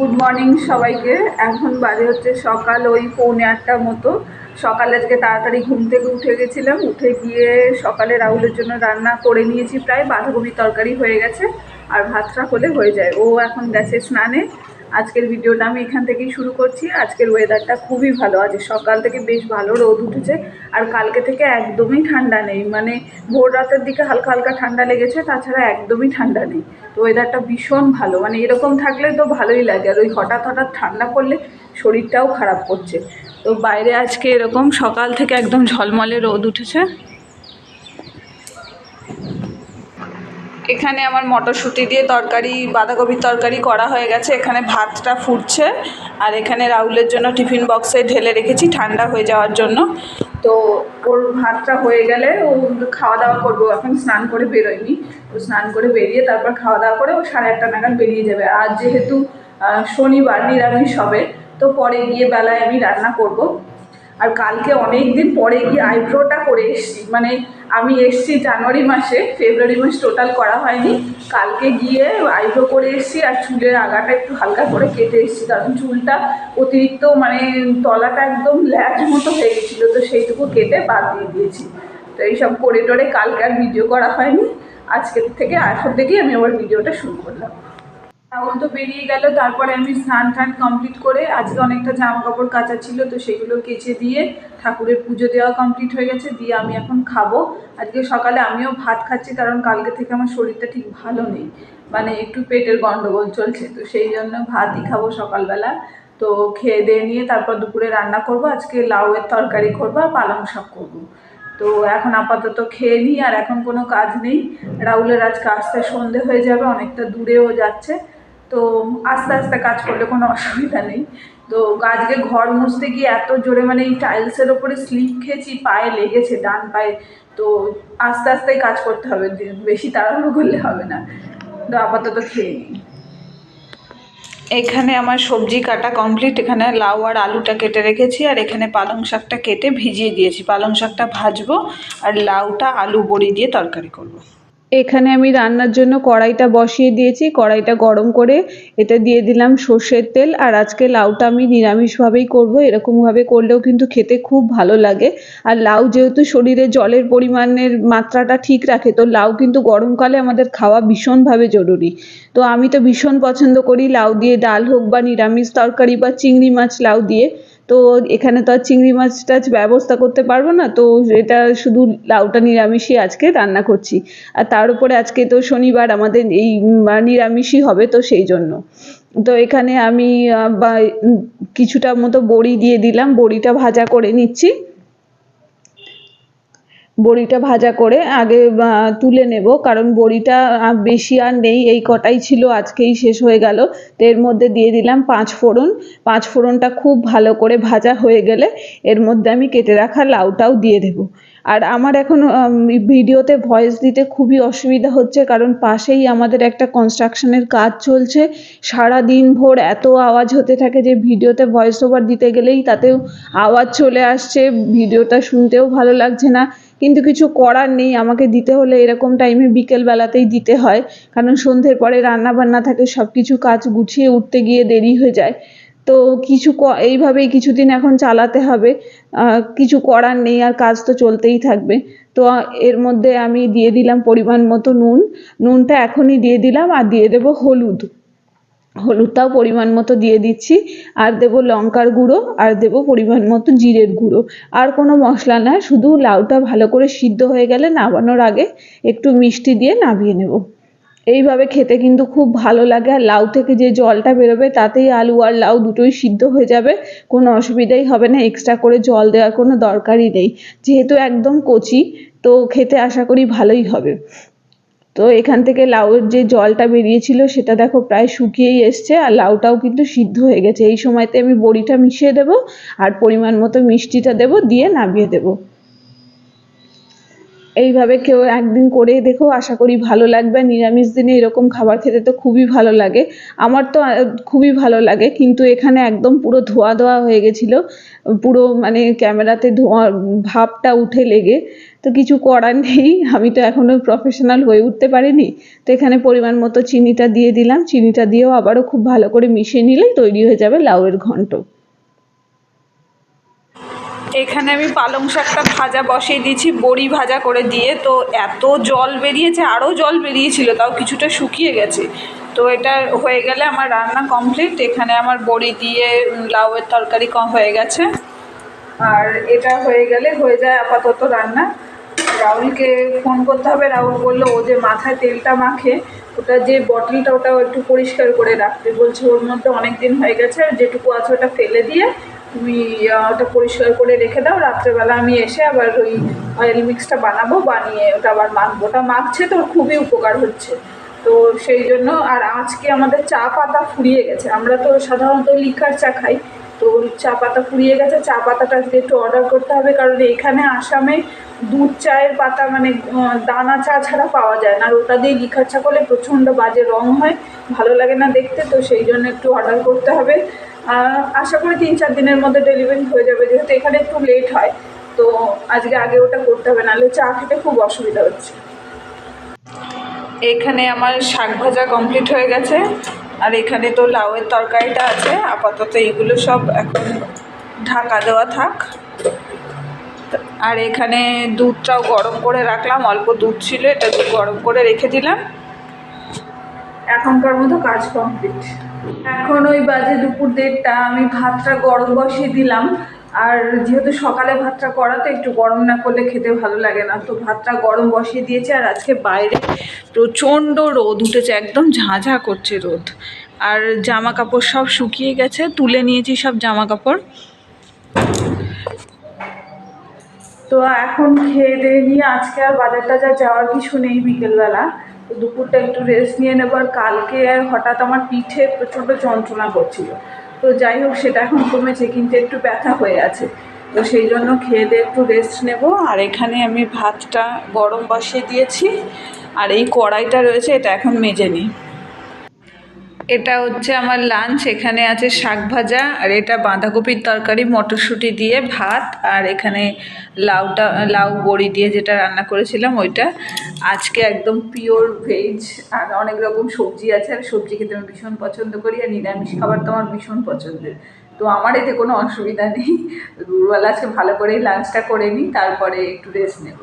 Good morning সবাইকে। এখন বাজে হচ্ছে সকাল ওই পৌনে আটটার মতো। সকালে আজকে তাড়াতাড়ি ঘুম থেকে উঠে গেছিলাম। উঠে গিয়ে সকালে রাহুলের জন্য রান্না করে নিয়েছি। প্রায় বাঁধাকপি তরকারি হয়ে গেছে আর ভাতটা হলে হয়ে যায়। ও এখন গেছে স্নানে। আজকের ভিডিওটা আমি এখান থেকেই শুরু করছি। আজকের ওয়েদারটা খুবই ভালো। আছে সকাল থেকে বেশ ভালো রোদ উঠেছে আর কালকে থেকে একদমই ঠান্ডা নেই। মানে ভোর রাতের দিকে হালকা হালকা ঠান্ডা লেগেছে, তাছাড়া একদমই ঠান্ডা নেই। তো ওয়েদারটা ভীষণ ভালো। মানে এরকম থাকলে তো ভালোই লাগে। আর ওই হঠাৎ হঠাৎ ঠান্ডা পড়লে শরীরটাও খারাপ করছে। তো বাইরে আজকে এরকম সকাল থেকে একদম ঝলমলে রোদ উঠেছে। এখানে আমার মটরশুঁটি দিয়ে তরকারি, বাঁধাকপির তরকারি করা হয়ে গেছে। এখানে ভাতটা ফুটছে আর এখানে রাহুলের জন্য টিফিন বক্সে ঢেলে রেখেছি ঠান্ডা হয়ে যাওয়ার জন্য। তো ওর ভাতটা হয়ে গেলে ও খাওয়া দাওয়া করব। এখন স্নান করে বেরোয়নি। ও স্নান করে বেরিয়ে তারপর খাওয়া দাওয়া করে ও সাড়ে আটটা নাগাদ বেরিয়ে যাবে। আর যেহেতু শনিবার নিরামিষ হবে, তো পরে গিয়ে বেলায় আমি রান্না করব। আর কালকে অনেক দিন পরে গিয়ে আইব্রোটা করে এসছি। মানে আমি এসেছি জানুয়ারি মাসে, ফেব্রুয়ারি মাস টোটাল করা হয়নি। কালকে গিয়ে আইব্রো করে এসেছি আর চুলের আগাটা একটু হালকা করে কেটে এসেছি। কারণ চুলটা অতিরিক্ত মানে তলাটা একদম ল্যাচ মতো হয়ে গেছিল, তো সেইটুকু কেটে বাদ দিয়ে দিয়েছি। তো এইসব করে টোরে কালকে আর ভিডিও করা হয়নি। আজকের থেকে এখন থেকেই আমি আবার ভিডিওটা শুরু করলাম। রাহুল তো বেরিয়ে গেল, তারপরে আমি স্নান টান কমপ্লিট করে আজকে অনেকটা জামা কাপড় কাচা ছিল, তো সেগুলো কেচে দিয়ে ঠাকুরের পুজো দেওয়া কমপ্লিট হয়ে গেছে, দিয়ে আমি এখন খাব। আজকে সকালে আমিও ভাত খাচ্ছি, কারণ কালকে থেকে আমার শরীরটা ঠিক ভালো নেই মানে একটু পেটের গন্ডগোল চলছে, তো সেই জন্য ভাতই খাব সকালবেলা। তো খেয়ে দিয়ে নিয়ে তারপর দুপুরে রান্না করব, আজকে লাউয়ের তরকারি করব আর পালং শাক করব। তো এখন আপাতত খেয়ে নিই, আর এখন কোনো কাজ নেই। রাহুলের আজকে আসতে সন্ধে হয়ে যাবে, অনেকটা দূরেও যাচ্ছে তো আস্তে আস্তে কাজ করলে কোনো অসুবিধা নেই। তো আজকে ঘর মুছতে গিয়ে এত জোরে মানে এই টাইলসের ওপরে স্লিপ খেয়েছি, পায়ে লেগেছে, ডান পায়ে। তো আস্তে আস্তেই কাজ করতে হবে বেশি তাড়াহুড়ো করলে হবে না। তো আপাতত খেয়ে নিই। এখানে আমার সবজি কাটা কমপ্লিট এখানে লাউ আর আলুটা কেটে রেখেছি, আর এখানে পালং শাকটা কেটে ভিজিয়ে দিয়েছি। পালং শাকটা ভাজবো, আর লাউটা আলু বড়ি দিয়ে তরকারি করব। এখানে আমি রান্নার জন্য কড়াইটা বসিয়ে দিয়েছি, কড়াইটা গরম করে এটা দিয়ে দিলাম সর্ষের তেল আর আজকে লাউটা আমি নিরামিষভাবেই করব, এরকমভাবে করলেও কিন্তু খেতে খুব ভালো লাগে। আর লাউ যেহেতু শরীরে জলের পরিমাণের মাত্রাটা ঠিক রাখে, তো লাউ কিন্তু গরমকালে আমাদের খাওয়া ভীষণভাবে জরুরি। তো আমি তো ভীষণ পছন্দ করি লাউ দিয়ে ডাল হোক বা নিরামিষ তরকারি বা চিংড়ি মাছ লাউ দিয়ে। তো এখানে তো আর চিংড়ি মাছ টাছ ব্যবস্থা করতে পারব না, তো এটা শুধু লাউটা নিরামিষই আজকে রান্না করছি। আর তার উপরে আজকে তো শনিবার আমাদের এই নিরামিষই হবে তো সেই জন্য। তো এখানে আমি কিছুটা মতো বড়ি দিয়ে দিলাম, বড়িটা ভাজা করে নিচ্ছি। বড়িটা ভাজা করে আগে তুলে নেব। কারণ বড়িটা বেশি আর নেই, এই কটাই ছিল, আজকেই শেষ হয়ে গেল। তো এর মধ্যে দিয়ে দিলাম পাঁচ ফোড়ন। পাঁচ ফোড়নটা খুব ভালো করে ভাজা হয়ে গেলে এর মধ্যে আমি কেটে রাখা লাউটাও দিয়ে দেব। আর আমার এখন ভিডিওতে ভয়েস দিতে খুবই অসুবিধা হচ্ছে, কারণ পাশেই আমাদের একটা কনস্ট্রাকশনের কাজ চলছে। সারা দিন ভোর এত আওয়াজ হতে থাকে যে, ভিডিওতে ভয়েস ওভার দিতে গেলেই তাতেও আওয়াজ চলে আসছে। ভিডিওটা শুনতেও ভালো লাগছে না। কিন্তু কিছু করার নেই, আমাকে দিতে হলে এরকম টাইমে বিকেলবেলাতেই দিতে হয়। কারণ সন্ধ্যের পরে রান্না বান্না থাকে সব কিছু কাজ গুছিয়ে উঠতে গিয়ে দেরি হয়ে যায়। তো কিছু এইভাবেই কিছুদিন এখন চালাতে হবে। কিছু করার নেই আর কাজ তো চলতেই থাকবে। তো এর মধ্যে আমি দিয়ে দিলাম পরিমাণ মতো নুন। নুনটা এখনই দিয়ে দিলাম আর দিয়ে দেবো হলুদ। হলুদটাও পরিমাণ মতো দিয়ে দিচ্ছি। আর দেবো লঙ্কার গুঁড়ো, আর দেবো পরিমাণ মতো জিরের গুঁড়ো। আর কোনো মশলা না, শুধু লাউটা ভালো করে সিদ্ধ হয়ে গেলে নামানোর আগে একটু মিষ্টি দিয়ে নামিয়ে নেব। এইভাবে খেতে কিন্তু খুব ভালো লাগে, আর লাউ থেকে যে জলটা বেরোবে তাতেই আলু আর লাউ দুটোই সিদ্ধ হয়ে যাবে। কোনো অসুবিধাই হবে না এক্সট্রা করে জল দেওয়ার কোনো দরকারই নেই। যেহেতু একদম কচি, তো খেতে আশা করি ভালোই হবে। তো এখান থেকে লাউয়ের যে জলটা বেরিয়েছিল সেটা দেখো প্রায় শুকিয়েই এসছে আর লাউটাও কিন্তু সিদ্ধ হয়ে গেছে। এই সময়তে আমি বড়িটা মিশিয়ে দেবো আর পরিমাণ মতো মিষ্টিটা দেবো, দিয়ে নামিয়ে দেবো। এইভাবে কেউ একদিন করে দেখো, আশা করি ভালো লাগবে। নিরামিষ দিনে এরকম খাবার খেতে তো খুবই ভালো লাগে। আমার তো খুবই ভালো লাগে, কিন্তু এখানে একদম পুরো ধোয়া ধোয়া হয়ে গেছিল। পুরো মানে ক্যামেরাতে ধোঁয়া, ভাবটা উঠে লেগে। তো কিছু করার নেই, আমি তো এখনও প্রফেশনাল হয়ে উঠতে পারিনি। তো এখানে পরিমাণ মতো চিনিটা দিয়ে দিলাম। চিনিটা দিয়েও আবারও খুব ভালো করে মিশিয়ে নিলে তৈরি হয়ে যাবে লাউয়ের ঘন্ট। এখানে আমি পালং শাকটা ভাজা বসিয়ে দিয়েছি, বড়ি ভাজা করে দিয়ে। তো এত জল বেরিয়েছে আরও জল বেরিয়েছিল, তাও কিছুটা শুকিয়ে গেছে। তো এটা হয়ে গেলে আমার রান্না কমপ্লিট এখানে আমার বড়ি দিয়ে লাউয়ের তরকারি কম হয়ে গেছে। আর এটা হয়ে গেলে হয়ে যায় আপাতত রান্না। রাহুলকে ফোন করতে হবে। রাহুল বলল, ও যে মাথায় তেলটা মাখে, ওটা যে বটলটা ওটা একটু পরিষ্কার করে রাখতে বলছে, ওর মধ্যে অনেক দিন হয়ে গেছে আর যেটুকু আছে ওটা ফেলে দিয়ে তুমি ওটা পরিষ্কার করে রেখে দাও। রাত্রেবেলা আমি এসে আবার ওই অয়েল মিক্সটা বানাবো, বানিয়ে ওটা আবার মাখবো। ওটা মাখছে তো ওর খুবই উপকার হচ্ছে। তো সেই জন্য, আর আজকে আমাদের চা পাতা ফুরিয়ে গেছে। আমরা তো সাধারণত লিকার চা খাই। তো চা পাতা ফুরিয়ে গেছে। চা পাতাটা আজকে একটু অর্ডার করতে হবে, কারণ এখানে আসামে দুধ চায়ের পাতা মানে দানা চা ছাড়া পাওয়া যায় না। আর ওটা দিয়ে লিখার চা করলে প্রচণ্ড বাজে রং হয়, ভালো লাগে না দেখতে। তো সেই জন্য একটু অর্ডার করতে হবে। আশা করি তিন চার দিনের মধ্যে ডেলিভারি হয়ে যাবে, যেহেতু এখানে একটু লেট হয়, তো আজকে আগে ওটা করতে হবে, নাহলে চা খেতে খুব অসুবিধা হচ্ছে। এখানে আমার শাক ভাজা কমপ্লিট হয়ে গেছে, আর এখানে তো লাউয়ের তরকারিটা আছে, আপাতত এগুলো সব এখন ঢাকা দেওয়া থাক। আর এখানে দুধটাও গরম করে রাখলাম, অল্প দুধ ছিল, এটা গরম করে রেখে দিলাম। এখনকার মতো কাজ কমপ্লিট এখন ওই বাজে দুপুর দেড়টা, আমি ভাতটা গরম বসিয়ে দিলাম। আর যেহেতু সকালে ভাতটা করাতে একটু গরম না করলে খেতে ভালো লাগে না। তো ভাতটা গরম বসিয়ে দিয়েছে, আর আজকে বাইরে প্রচণ্ড রোদ উঠেছে, একদম ঝাঁঝা করছে রোদ। আর জামা কাপড় সব শুকিয়ে গেছে, তুলে নিয়েছি সব জামা কাপড় তো এখন খেয়ে দিয়ে নিয়ে আজকে আর বাজার টাজার যাওয়ার কিছু নেই বিকেলবেলা। দুপুরটা একটু রেস্ট নিয়ে নেব আর কালকে হঠাৎ আমার পিঠে প্রচণ্ড যন্ত্রণা করছিল। তো যাই হোক, সেটা এখন কমেছে, কিন্তু একটু ব্যথা হয়ে আছে। তো সেই জন্য খেয়ে দিয়ে একটু রেস্ট নেব। আর এখানে আমি ভাতটা গরম বসিয়ে দিয়েছি। আর এই কড়াইটা রয়েছে, এটা এখন মেজে নিই। এটা হচ্ছে আমার লাঞ্চ এখানে আছে শাক ভাজা, আর এটা বাঁধাকপির তরকারি, মটরশুঁটি দিয়ে ভাত, আর এখানে লাউটা, লাউ বড়ি দিয়ে যেটা রান্না করেছিলাম ওইটা। আজকে একদম পিওর ভেজ আর অনেক রকম সবজি আছে, আর সবজি খেতে আমি ভীষণ পছন্দ করি, আর নিরামিষ খাবার তো আমার ভীষণ পছন্দের। তো আমার এতে কোনো অসুবিধা নেই। দুপুরবেলা আজকে ভালো করেই লাঞ্চটা করে নিই, তারপরে একটু রেস্ট নেব।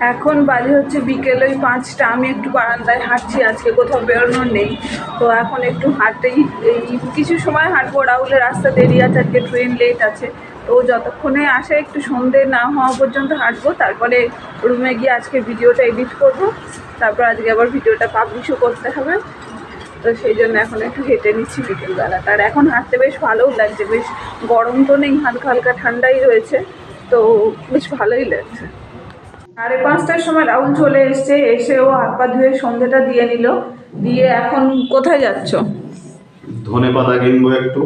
এখন বাজে হচ্ছে বিকেল ওই পাঁচটা, আমি একটু বারান্দায় হাঁটছি, আজকে কোথাও বেরোনোর নেই। তো এখন একটু হাঁটতেই, এই কিছু সময় হাঁটবো, রাহুলের রাস্তা দেরি আছে, আজকে ট্রেন লেট আছে। তো যতক্ষণে আসে, একটু সন্ধে না হওয়া পর্যন্ত হাঁটবো। তারপরে রুমে গিয়ে আজকে ভিডিওটা এডিট করব। তারপর আজকে আবার ভিডিওটা পাবলিশও করতে হবে। তো সেই জন্য এখন একটু হেঁটে নিচ্ছি বিকেলবেলা। তার এখন হাঁটতে বেশ ভালোও লাগছে, বেশ গরম তো নেই, হালকা হালকা ঠান্ডাই রয়েছে। তো বেশ ভালোই লাগছে। সাড়ে পাঁচটার সময় রাহুল চলে এসছে এসে ও হাত পা ধুয়ে সন্ধেটা দিয়ে নিল। দিয়ে এখন কোথায় যাচ্ছ? ধনে পাতা কিনবো একটু।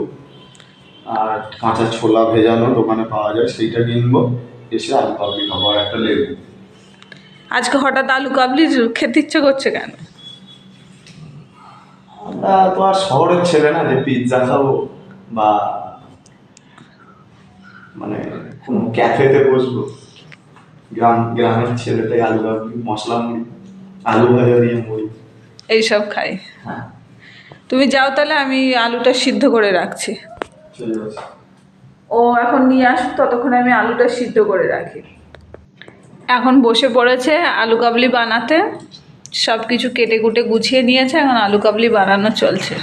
আর কাঁচা ছোলা ভেজানো দোকানে পাওয়া যায় সেইটা কিনবো। এসে আলু পাবলি খাব আর একটা লেবু। আজকে হঠাৎ আলু কাবলি খেতে ইচ্ছে করছে কেন? আমরা তো আর শহরের ছেলে না যে পিৎজা খাব বা মানে কোনো ক্যাফেতে বসবো। গ্রাম গ্রামের ছেলেটাই আলু পাবলি মশলা মুড়ি আলু ভাজা দিয়ে মুড়ি। এইসব খাই। হ্যাঁ। তুমি যাও তাহলে আমি আলুটা সিদ্ধ করে রাখছি। ও এখন নিয়ে আসুক ততক্ষণ আমি আলুটা সিদ্ধ করে রাখি। এখন বসে পড়েছে আলু কাবলি বানাতে। সব কিছু কেটে কুটে গুছিয়ে নিয়েছে এখন আলু কাবলি বানানো চলছে।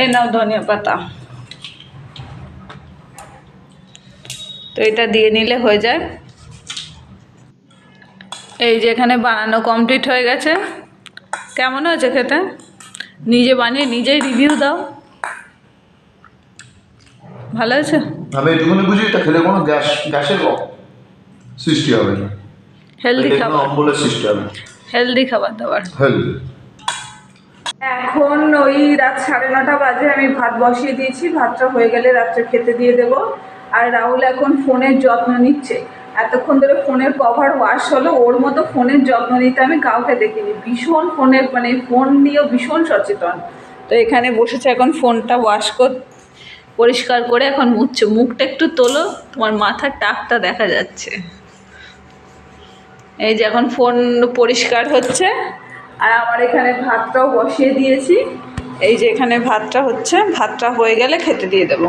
এই নাও ধনিয়া পাতা। তো এটা দিয়ে নিলে হয়ে যায়। এই যে এখানে বানানো কমপ্লিট হয়ে গেছে। কেমন হয়েছে খেতে? নিজে বানিয়ে নিজেই রিভিউ দাও। ভালো আছে আমি এইটুকুনি বুঝি এটা খেলে কোনো গ্যাস গ্যাসের সৃষ্টি হবে না। হেলদি খাবার। অম্বলের সৃষ্টি হবে হেলদি খাবার দাবার। হেলদি এখন ওই রাত সাড়ে নটা বাজে আমি ভাত বসিয়ে দিয়েছি। ভাতটা হয়ে গেলে রাত্রে খেতে দিয়ে দেব। আর রাহুল এখন ফোনের যত্ন নিচ্ছে। এতক্ষণ ধরে ফোনের কভার ওয়াশ হলো, ওর মতো ফোনের যত্ন নিতে আমি কাউকে দেখিনি। ভীষণ ফোনের মানে ফোন নিয়েও ভীষণ সচেতন। তো এখানে বসেছে এখন ফোনটা ওয়াশ কর, পরিষ্কার করে এখন মুছছে। মুখটা একটু তোলো, তোমার মাথার টাকটা দেখা যাচ্ছে। এই যে এখন ফোন পরিষ্কার হচ্ছে। আর আমার এখানে ভাতটাও বসিয়ে দিয়েছি। এই যে এখানে ভাতটা হচ্ছে, ভাতটা হয়ে গেলে খেতে দিয়ে দেবো।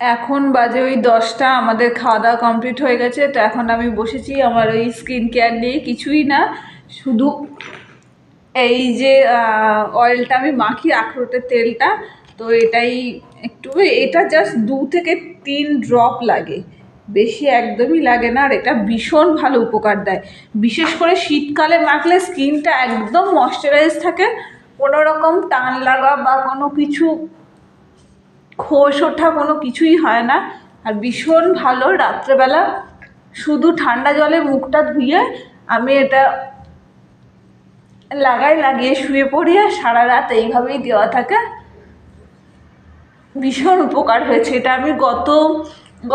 এখন বাজে ওই দশটা, আমাদের খাওয়া দাওয়া কমপ্লিট হয়ে গেছে, তো এখন আমি বসেছি আমার ওই স্কিন কেয়ার নিয়ে, কিছুই না, শুধু এই যে অয়েলটা আমি মাখি, আখরোটের তেলটা, তো এটাই একটু, এটা জাস্ট দু থেকে তিন ড্রপ লাগে, বেশি একদমই লাগে না, আর এটা ভীষণ ভালো উপকার দেয়, বিশেষ করে শীতকালে মাখলে স্কিনটা একদম ময়শ্চারাইজ থাকে কোনো রকম টান লাগা বা কোনো কিছু খোস ওঠা কোনো কিছুই হয় না। আর ভীষণ ভালো রাত্রেবেলা। শুধু ঠান্ডা জলে মুখটা ধুয়ে আমি এটা লাগাই, লাগিয়ে শুয়ে পড়ি আর সারা রাত এইভাবেই দেওয়া থাকে। ভীষণ উপকার হয়েছে। এটা আমি গত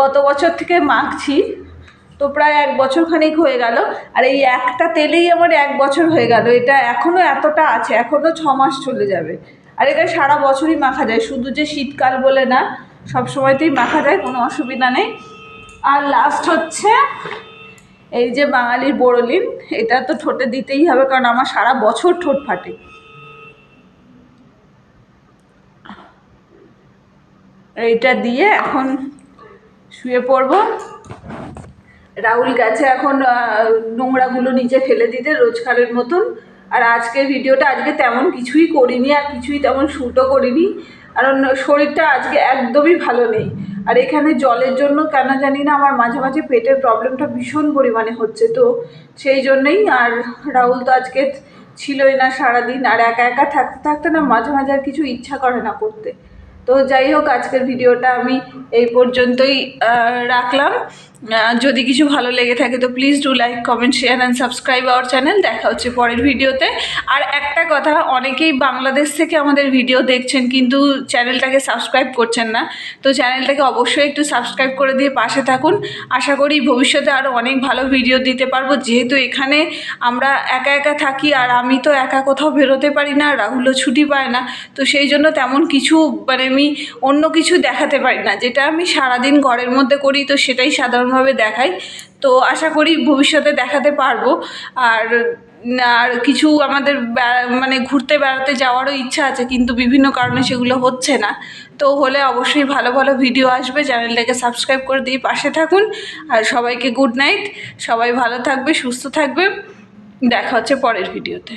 গত বছর থেকে মাখছি। তো প্রায় এক বছর খানিক হয়ে গেল। আর এই একটা তেলেই আমার এক বছর হয়ে গেল। এটা এখনও এতটা আছে। এখনও ছ মাস চলে যাবে। আর এটা সারা বছরই মাখা যায়। শুধু যে শীতকাল বলে না সব সময়তেই মাখা যায়, কোনো অসুবিধা নেই। আর লাস্ট হচ্ছে এই যে বাঙালির বোরোলিন, এটা তো ঠোঁটে দিতেই হবে, কারণ আমার সারা বছর ঠোঁট ফাটে। এইটা দিয়ে এখন শুয়ে পড়ব। রাহুল গেছে এখন নোংরাগুলো নিচে ফেলে দিতে, রোজকারের মতন। আর আজকের ভিডিওটা আজকে তেমন কিছুই করিনি, আর কিছুই তেমন শ্যুটও করিনি। কারণ শরীরটা আজকে একদমই ভালো নেই। আর এখানে জলের জন্য কেন জানি না আমার মাঝে মাঝে পেটের প্রবলেমটা ভীষণ পরিমাণে হচ্ছে তো। সেই জন্যই আর রাহুল তো আজকে ছিলই না সারাদিন, আর একা একা থাকতে থাকতে না মাঝে মাঝে আর কিছু ইচ্ছা করে না করতে। তো যাই হোক, আজকের ভিডিওটা আমি এই পর্যন্তই রাখলাম। যদি কিছু ভালো লেগে থাকে, তো please do like comment share and subscribe our channel দেখা হচ্ছে পরের ভিডিওতে। আর একটা কথা, অনেকেই বাংলাদেশ থেকে আমাদের ভিডিও দেখছেন, কিন্তু চ্যানেলটাকে সাবস্ক্রাইব করছেন না। তো চ্যানেলটাকে অবশ্যই একটু সাবস্ক্রাইব করে দিয়ে পাশে থাকুন। আশা করি ভবিষ্যতে আরও অনেক ভালো ভিডিও দিতে পারব। যেহেতু এখানে আমরা একা একা থাকি, আর আমি তো একা কোথাও বেরোতে পারি না, রাহুলও ছুটি পায় না। তো সেই জন্য তেমন কিছু মানে আমি অন্য কিছু দেখাতে পারি না। যেটা আমি সারাদিন ঘরের মধ্যে করি, তো সেটাই সাধারণভাবে দেখাই। তো আশা করি ভবিষ্যতে দেখাতে পারব। আর আর কিছু আমাদের মানে ঘুরতে বেড়াতে যাওয়ারও ইচ্ছা আছে, কিন্তু বিভিন্ন কারণে সেগুলো হচ্ছে না। তো হলে অবশ্যই ভালো ভালো ভিডিও আসবে। চ্যানেলটাকে সাবস্ক্রাইব করে দিয়ে পাশে থাকুন। আর সবাইকে গুড নাইট। সবাই ভালো থাকবে, সুস্থ থাকবে। দেখা হচ্ছে পরের ভিডিওতে।